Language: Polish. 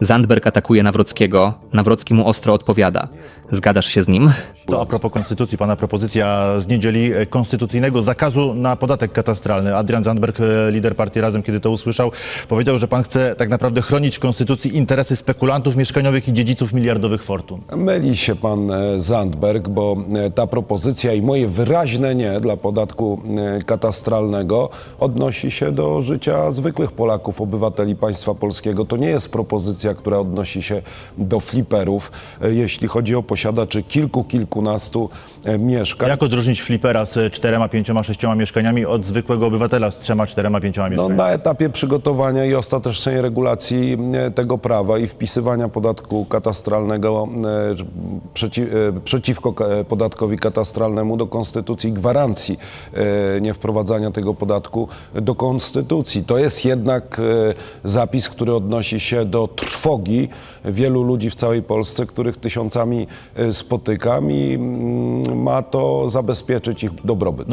Zandberg atakuje Nawrockiego, Nawrocki mu ostro odpowiada. Zgadzasz się z nim? To a propos konstytucji, pana propozycja z niedzieli e, konstytucyjnego zakazu na podatek katastralny. Adrian Zandberg, e, lider partii Razem, kiedy to usłyszał, powiedział, że pan chce tak naprawdę chronić w konstytucji interesy spekulantów mieszkaniowych i dziedziców miliardowych fortun. Myli się pan e, Zandberg, bo e, ta propozycja i moje wyraźne nie dla podatku e, katastralnego odnosi się do życia zwykłych Polaków, obywateli państwa polskiego. To nie jest propozycja, która odnosi się do fliperów, e, jeśli chodzi o posiadaczy kilku, kilkunastu e, mieszkań. Jak odróżnić flipera z czterema, pięcioma, sześcioma mieszkaniami od zwykłego obywatela z trzema, czterema, pięcioma No, mieszkaniami? na etapie przygotowania i ostatecznej regulacji e, tego prawa i wpisywania podatku katastralnego przeci, przeciwko podatkowi katastralnemu do konstytucji, gwarancji niewprowadzania tego podatku do konstytucji. To jest jednak zapis, który odnosi się do trwogi wielu ludzi w całej Polsce, których tysiącami e, spotykam i mm, ma to zabezpieczyć ich dobrobyt.